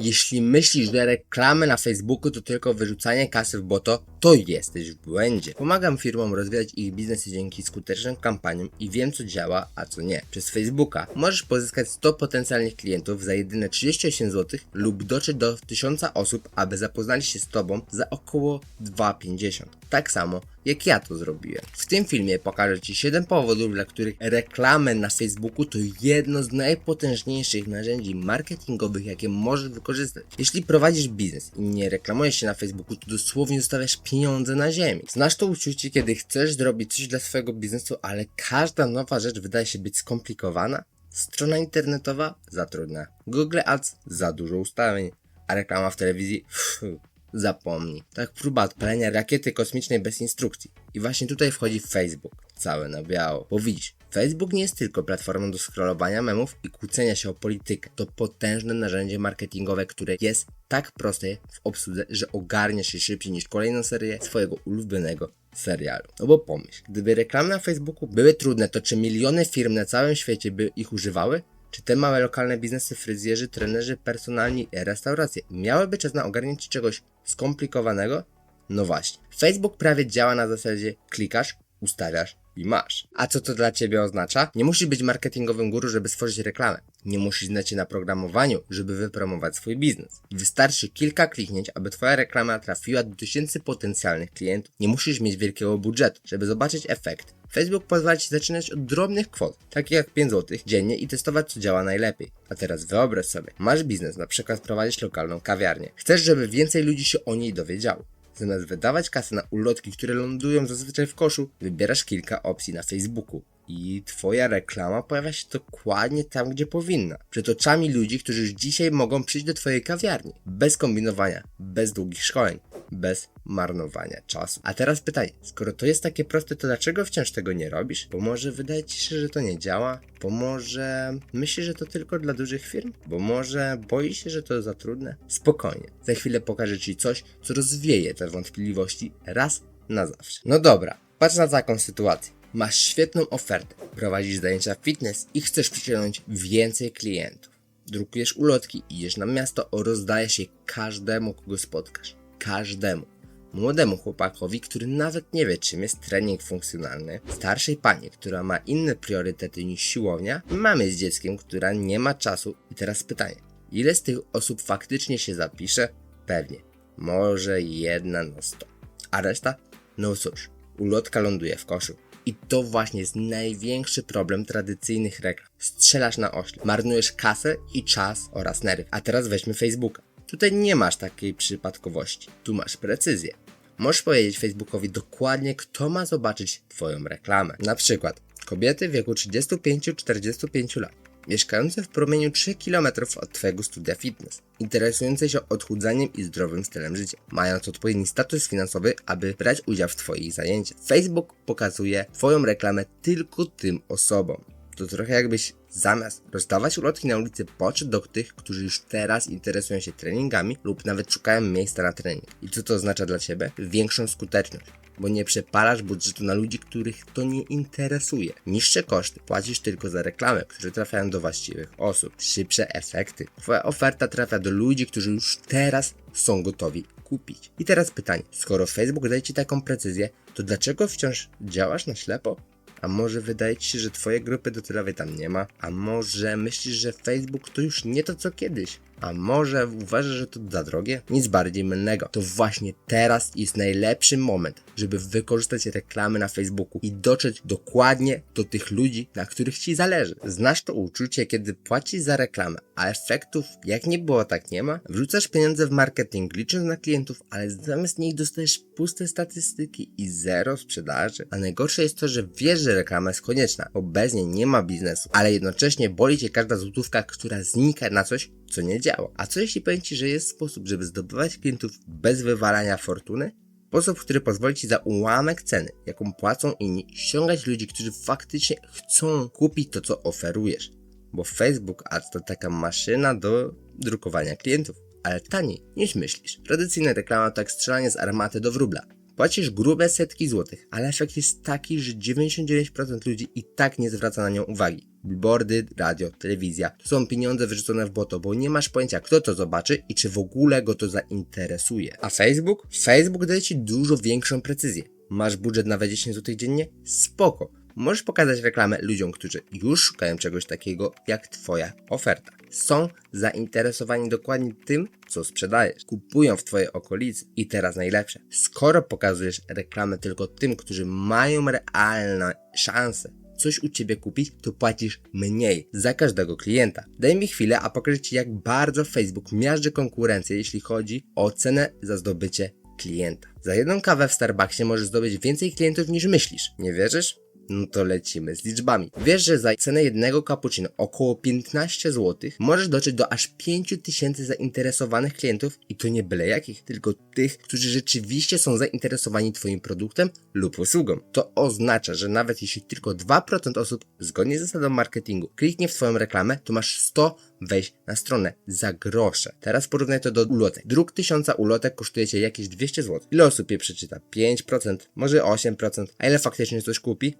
Jeśli myślisz, że reklamy na Facebooku to tylko wyrzucanie kasy w błoto, to jesteś w błędzie. Pomagam firmom rozwijać ich biznesy dzięki skutecznym kampaniom i wiem co działa, a co nie. Przez Facebooka możesz pozyskać 100 potencjalnych klientów za jedyne 38 zł lub dotrzeć do 1000 osób, aby zapoznali się z Tobą za około 2,50. Tak samo jak ja to zrobiłem. W tym filmie pokażę Ci 7 powodów, dla których reklamy na Facebooku to jedno z najpotężniejszych narzędzi marketingowych, jakie możesz wykorzystać. Jeśli prowadzisz biznes i nie reklamujesz się na Facebooku, to dosłownie zostawiasz pieniądze na ziemi. Znasz to uczucie, kiedy chcesz zrobić coś dla swojego biznesu, ale każda nowa rzecz wydaje się być skomplikowana? Strona internetowa za trudna. Google Ads za dużo ustawień, a reklama w telewizji Fuh, zapomnij. Tak próba odpalenia rakiety kosmicznej bez instrukcji. I właśnie tutaj wchodzi Facebook. Całe na biało. Bo widzisz, Facebook nie jest tylko platformą do scrollowania memów i kłócenia się o politykę. To potężne narzędzie marketingowe, które jest tak proste w obsłudze, że ogarniasz się szybciej niż kolejną serię swojego ulubionego serialu. No bo pomyśl, gdyby reklamy na Facebooku były trudne, to czy miliony firm na całym świecie by ich używały? Czy te małe lokalne biznesy, fryzjerzy, trenerzy personalni, restauracje miałyby czas na ogarnięcie czegoś skomplikowanego? No właśnie. Facebook prawie działa na zasadzie klikasz, ustawiasz i masz. A co to dla Ciebie oznacza? Nie musisz być marketingowym guru, żeby stworzyć reklamę. Nie musisz znać się na programowaniu, żeby wypromować swój biznes. Wystarczy kilka kliknięć, aby Twoja reklama trafiła do tysięcy potencjalnych klientów. Nie musisz mieć wielkiego budżetu, żeby zobaczyć efekt. Facebook pozwala Ci zaczynać od drobnych kwot, takich jak 5 zł dziennie i testować co działa najlepiej. A teraz wyobraź sobie, masz biznes, na przykład prowadzisz lokalną kawiarnię. Chcesz, żeby więcej ludzi się o niej dowiedziało. Zamiast wydawać kasę na ulotki, które lądują zazwyczaj w koszu, wybierasz kilka opcji na Facebooku. I twoja reklama pojawia się dokładnie tam, gdzie powinna. Przed oczami ludzi, którzy już dzisiaj mogą przyjść do twojej kawiarni. Bez kombinowania, bez długich szkoleń, bez marnowania czasu. A teraz pytanie, skoro to jest takie proste, to dlaczego wciąż tego nie robisz? Bo może wydaje ci się, że to nie działa? Bo może myślisz, że to tylko dla dużych firm? Bo może boisz się, że to za trudne? Spokojnie, za chwilę pokażę ci coś, co rozwieje te wątpliwości raz na zawsze. No dobra, patrz na taką sytuację. Masz świetną ofertę, prowadzisz zajęcia fitness i chcesz przyciągnąć więcej klientów. Drukujesz ulotki, idziesz na miasto, rozdajesz je każdemu, kogo spotkasz. Każdemu. Młodemu chłopakowi, który nawet nie wie, czym jest trening funkcjonalny, starszej pani, która ma inne priorytety niż siłownia, mamy z dzieckiem, która nie ma czasu. I teraz pytanie, ile z tych osób faktycznie się zapisze? Pewnie. Może jedna na sto. A reszta? No cóż, ulotka ląduje w koszu. I to właśnie jest największy problem tradycyjnych reklam. Strzelasz na oślep, marnujesz kasę i czas oraz nerwy. A teraz weźmy Facebooka. Tutaj nie masz takiej przypadkowości. Tu masz precyzję. Możesz powiedzieć Facebookowi dokładnie, kto ma zobaczyć Twoją reklamę. Na przykład kobiety w wieku 35-45 lat, mieszkające w promieniu 3 km od Twojego studia fitness, interesujące się odchudzaniem i zdrowym stylem życia, mając odpowiedni status finansowy, aby brać udział w Twoich zajęciach. Facebook pokazuje Twoją reklamę tylko tym osobom. To trochę jakbyś zamiast rozdawać ulotki na ulicy podszedł do tych, którzy już teraz interesują się treningami lub nawet szukają miejsca na trening. I co to oznacza dla Ciebie? Większą skuteczność bo nie przepalasz budżetu na ludzi, których to nie interesuje. Niższe koszty płacisz tylko za reklamy, które trafiają do właściwych osób. Szybsze efekty. Twoja oferta trafia do ludzi, którzy już teraz są gotowi kupić. I teraz pytanie, skoro Facebook daje Ci taką precyzję, to dlaczego wciąż działasz na ślepo? A może wydaje Ci się, że Twojej grupy docelowej tam nie ma? A może myślisz, że Facebook to już nie to co kiedyś? A może uważasz, że to za drogie? Nic bardziej mylnego. To właśnie teraz jest najlepszy moment, żeby wykorzystać reklamy na Facebooku i dotrzeć dokładnie do tych ludzi, na których Ci zależy. Znasz to uczucie, kiedy płacisz za reklamę, a efektów jak nie było, tak nie ma? Wrzucasz pieniądze w marketing, licząc na klientów, ale zamiast nich dostajesz puste statystyki i zero sprzedaży. A najgorsze jest to, że wiesz, że reklama jest konieczna, bo bez niej nie ma biznesu, ale jednocześnie boli Cię każda złotówka, która znika na coś, co nie działa. A co jeśli powiem Ci, że jest sposób, żeby zdobywać klientów bez wywalania fortuny? Sposób, który pozwoli Ci za ułamek ceny, jaką płacą inni, ściągać ludzi, którzy faktycznie chcą kupić to, co oferujesz. Bo Facebook Ads to taka maszyna do drukowania klientów, ale taniej niż myślisz. Tradycyjna reklama to jak strzelanie z armaty do wróbla. Płacisz grube setki złotych, ale efekt jest taki, że 99% ludzi i tak nie zwraca na nią uwagi, billboardy, radio, telewizja. To są pieniądze wyrzucone w błoto, bo nie masz pojęcia, kto to zobaczy i czy w ogóle go to zainteresuje. A Facebook? Facebook daje ci dużo większą precyzję. Masz budżet nawet 10 zł dziennie? Spoko. Możesz pokazać reklamę ludziom, którzy już szukają czegoś takiego jak Twoja oferta. Są zainteresowani dokładnie tym, co sprzedajesz. Kupują w Twojej okolicy. I teraz najlepsze. Skoro pokazujesz reklamę tylko tym, którzy mają realne szanse coś u Ciebie kupić, to płacisz mniej za każdego klienta. Daj mi chwilę, a pokażę Ci jak bardzo Facebook miażdży konkurencję, jeśli chodzi o cenę za zdobycie klienta. Za jedną kawę w Starbucksie możesz zdobyć więcej klientów niż myślisz. Nie wierzysz? No to lecimy z liczbami. Wiesz, że za cenę jednego cappuccino około 15 zł możesz dotrzeć do aż 5000 zainteresowanych klientów i to nie byle jakich, tylko tych, którzy rzeczywiście są zainteresowani Twoim produktem lub usługą. To oznacza, że nawet jeśli tylko 2% osób zgodnie z zasadą marketingu kliknie w Twoją reklamę, to masz 100 wejść na stronę za grosze. Teraz porównaj to do ulotek. Druk 1000 ulotek kosztuje Cię jakieś 200 zł. Ile osób je przeczyta? 5%, może 8%, a ile faktycznie coś kupi?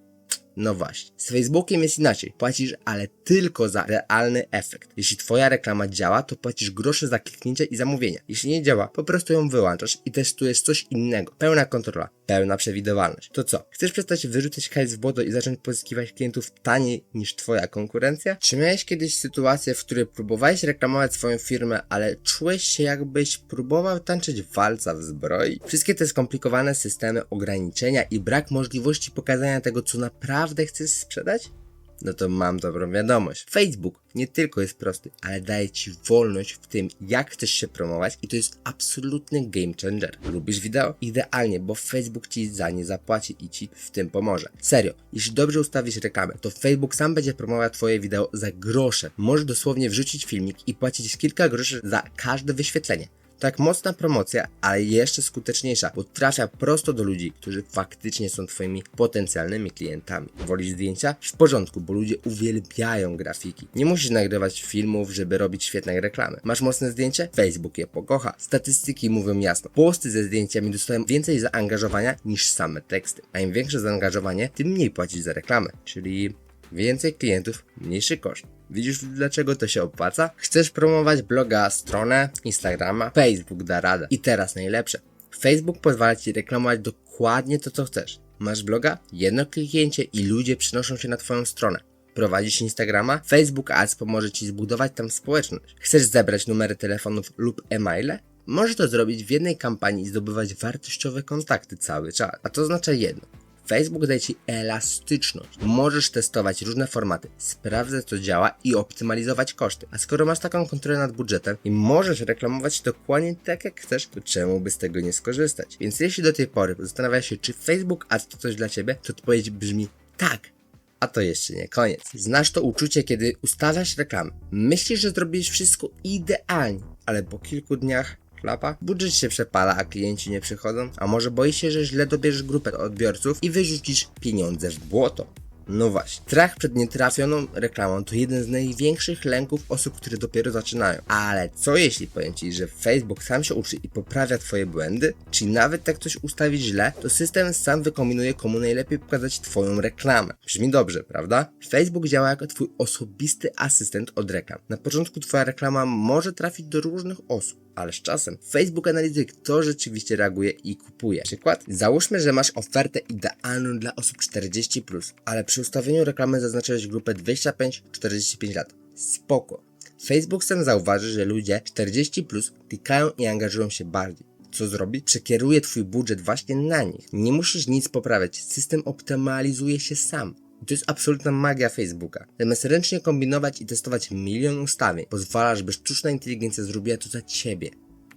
No właśnie. Z Facebookiem jest inaczej. Płacisz, ale tylko za realny efekt. Jeśli twoja reklama działa, to płacisz grosze za kliknięcie i zamówienia. Jeśli nie działa, po prostu ją wyłączasz i testujesz coś innego. Pełna kontrola, pełna przewidywalność. To co? Chcesz przestać wyrzucać hajs w błoto i zacząć pozyskiwać klientów taniej niż twoja konkurencja? Czy miałeś kiedyś sytuację, w której próbowałeś reklamować swoją firmę, ale czułeś się jakbyś próbował tańczyć walca w zbroi? Wszystkie te skomplikowane systemy ograniczenia i brak możliwości pokazania tego, co naprawdę chcesz sprzedać? No to mam dobrą wiadomość. Facebook nie tylko jest prosty, ale daje ci wolność w tym, jak chcesz się promować i to jest absolutny game changer. Lubisz wideo? Idealnie, bo Facebook ci za nie zapłaci i ci w tym pomoże. Serio, jeśli dobrze ustawisz reklamę, to Facebook sam będzie promował twoje wideo za grosze. Możesz dosłownie wrzucić filmik i płacić kilka groszy za każde wyświetlenie. Tak mocna promocja, ale jeszcze skuteczniejsza, bo trafia prosto do ludzi, którzy faktycznie są Twoimi potencjalnymi klientami. Wolisz zdjęcia? W porządku, bo ludzie uwielbiają grafiki. Nie musisz nagrywać filmów, żeby robić świetne reklamy. Masz mocne zdjęcie? Facebook je pokocha. Statystyki mówią jasno. Posty ze zdjęciami dostają więcej zaangażowania niż same teksty. A im większe zaangażowanie, tym mniej płacisz za reklamę. Czyli Więcej klientów, mniejszy koszt. Widzisz dlaczego to się opłaca? Chcesz promować bloga, stronę, Instagrama? Facebook da radę. I teraz najlepsze. Facebook pozwala Ci reklamować dokładnie to, co chcesz. Masz bloga? Jedno kliknięcie i ludzie przynoszą się na Twoją stronę. Prowadzisz Instagrama? Facebook Ads pomoże Ci zbudować tam społeczność. Chcesz zebrać numery telefonów lub e-maile? Możesz to zrobić w jednej kampanii i zdobywać wartościowe kontakty cały czas. A to oznacza jedno. Facebook daje Ci elastyczność. Możesz testować różne formaty, sprawdzać co działa i optymalizować koszty. A skoro masz taką kontrolę nad budżetem i możesz reklamować dokładnie tak jak chcesz, to czemu by z tego nie skorzystać? Więc jeśli do tej pory zastanawiasz się, czy Facebook Ads to coś dla Ciebie, to odpowiedź brzmi tak. A to jeszcze nie koniec. Znasz to uczucie, kiedy ustawiasz reklamę. Myślisz, że zrobisz wszystko idealnie, ale po kilku dniach klapa? Budżet się przepala, a klienci nie przychodzą? A może boisz się, że źle dobierzesz grupę odbiorców i wyrzucisz pieniądze w błoto? No właśnie. Strach przed nietrafioną reklamą to jeden z największych lęków osób, które dopiero zaczynają. Ale co jeśli powiem Ci, że Facebook sam się uczy i poprawia Twoje błędy? Czyli nawet tak coś ustawić źle, to system sam wykombinuje komu najlepiej pokazać Twoją reklamę. Brzmi dobrze, prawda? Facebook działa jako Twój osobisty asystent od reklam. Na początku Twoja reklama może trafić do różnych osób ale z czasem Facebook analizuje, kto rzeczywiście reaguje i kupuje. Przykład? Załóżmy, że masz ofertę idealną dla osób 40+, ale przy ustawieniu reklamy zaznaczyłeś grupę 25-45 lat. Spoko. Facebook sam zauważy, że ludzie 40+, klikają i angażują się bardziej co zrobi? Przekieruje Twój budżet właśnie na nich. Nie musisz nic poprawiać, system optymalizuje się sam. I to jest absolutna magia Facebooka. Zamiast ręcznie kombinować i testować milion ustawień, pozwalasz, by sztuczna inteligencja zrobiła to za ciebie.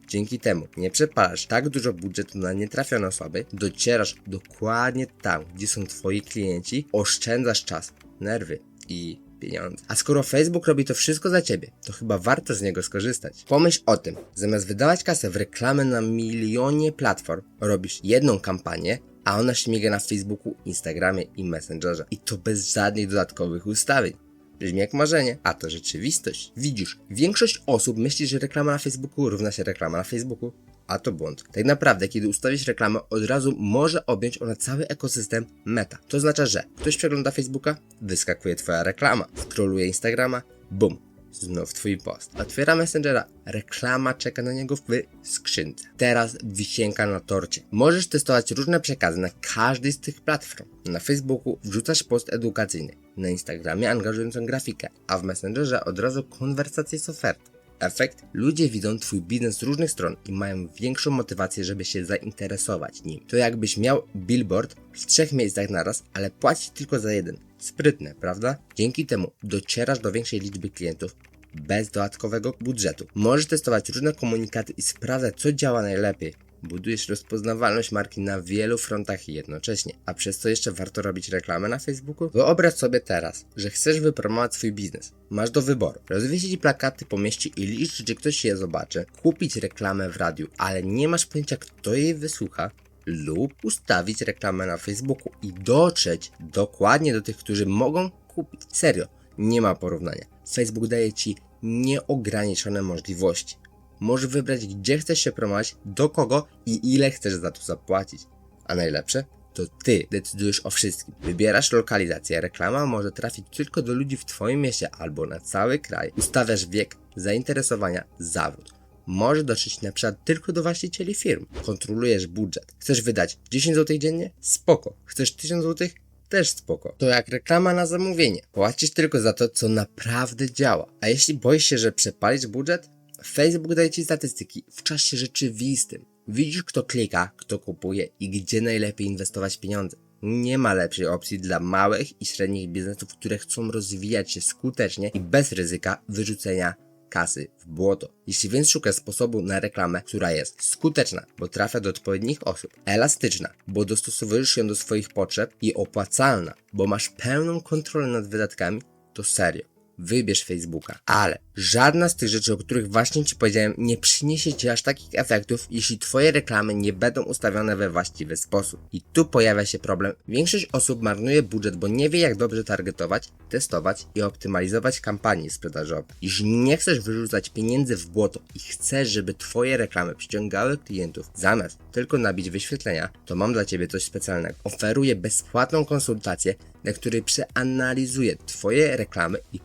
Dzięki temu nie przepalasz tak dużo budżetu na nietrafione osoby, docierasz dokładnie tam, gdzie są twoi klienci, oszczędzasz czas, nerwy i pieniądze. A skoro Facebook robi to wszystko za ciebie, to chyba warto z niego skorzystać. Pomyśl o tym, zamiast wydawać kasę w reklamę na milionie platform, robisz jedną kampanię, a ona śmiga na Facebooku, Instagramie i Messengerze. I to bez żadnych dodatkowych ustawień. Brzmi jak marzenie, a to rzeczywistość. Widzisz, większość osób myśli, że reklama na Facebooku równa się reklama na Facebooku, a to błąd. Tak naprawdę, kiedy ustawisz reklamę, od razu może objąć ona cały ekosystem meta. To oznacza, że ktoś przegląda Facebooka, wyskakuje twoja reklama, scrolluje Instagrama, bum, znów twój post. Otwiera Messengera, reklama czeka na niego w skrzynce. Teraz wisienka na torcie. Możesz testować różne przekazy na każdej z tych platform. Na Facebooku wrzucasz post edukacyjny, na Instagramie angażującą grafikę, a w Messengerze od razu konwersację z ofertą. Efekt? Ludzie widzą Twój biznes z różnych stron i mają większą motywację, żeby się zainteresować nim. To jakbyś miał billboard w trzech miejscach naraz, ale płacić tylko za jeden. Sprytne, prawda? Dzięki temu docierasz do większej liczby klientów bez dodatkowego budżetu. Możesz testować różne komunikaty i sprawdzać, co działa najlepiej. Budujesz rozpoznawalność marki na wielu frontach jednocześnie. A przez co jeszcze warto robić reklamę na Facebooku? Wyobraź sobie teraz, że chcesz wypromować swój biznes. Masz do wyboru. Rozwiesić plakaty po mieście i liczyć, czy ktoś je zobaczy. Kupić reklamę w radiu, ale nie masz pojęcia, kto jej wysłucha. Lub ustawić reklamę na Facebooku i dotrzeć dokładnie do tych, którzy mogą kupić. Serio, nie ma porównania. Facebook daje Ci nieograniczone możliwości. Możesz wybrać, gdzie chcesz się promować, do kogo i ile chcesz za to zapłacić. A najlepsze? To ty decydujesz o wszystkim. Wybierasz lokalizację. Reklama może trafić tylko do ludzi w Twoim mieście albo na cały kraj. Ustawiasz wiek, zainteresowania, zawód. Może dotrzeć na przykład tylko do właścicieli firm. Kontrolujesz budżet. Chcesz wydać 10 zł dziennie? Spoko. Chcesz 1000 zł? Też spoko. To jak reklama na zamówienie. Płacisz tylko za to, co naprawdę działa. A jeśli boisz się, że przepalisz budżet? Facebook daje Ci statystyki w czasie rzeczywistym. Widzisz, kto klika, kto kupuje i gdzie najlepiej inwestować pieniądze. Nie ma lepszej opcji dla małych i średnich biznesów, które chcą rozwijać się skutecznie i bez ryzyka wyrzucenia kasy w błoto. Jeśli więc szukasz sposobu na reklamę, która jest skuteczna, bo trafia do odpowiednich osób, elastyczna, bo dostosowujesz ją do swoich potrzeb i opłacalna, bo masz pełną kontrolę nad wydatkami, to serio. Wybierz Facebooka, ale żadna z tych rzeczy, o których właśnie Ci powiedziałem, nie przyniesie Ci aż takich efektów, jeśli Twoje reklamy nie będą ustawione we właściwy sposób. I tu pojawia się problem. Większość osób marnuje budżet, bo nie wie jak dobrze targetować, testować i optymalizować kampanie sprzedażowe. Jeśli nie chcesz wyrzucać pieniędzy w błoto i chcesz, żeby Twoje reklamy przyciągały klientów, zamiast tylko nabić wyświetlenia, to mam dla Ciebie coś specjalnego. Oferuję bezpłatną konsultację, na której przeanalizuję Twoje reklamy i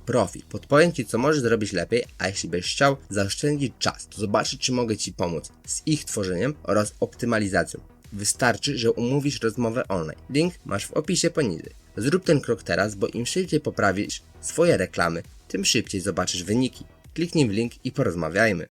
Podpowiem Ci, co możesz zrobić lepiej, a jeśli byś chciał zaoszczędzić czas, to zobaczyć, czy mogę Ci pomóc z ich tworzeniem oraz optymalizacją. Wystarczy, że umówisz rozmowę online. Link masz w opisie poniżej. Zrób ten krok teraz, bo im szybciej poprawisz swoje reklamy, tym szybciej zobaczysz wyniki. Kliknij w link i porozmawiajmy.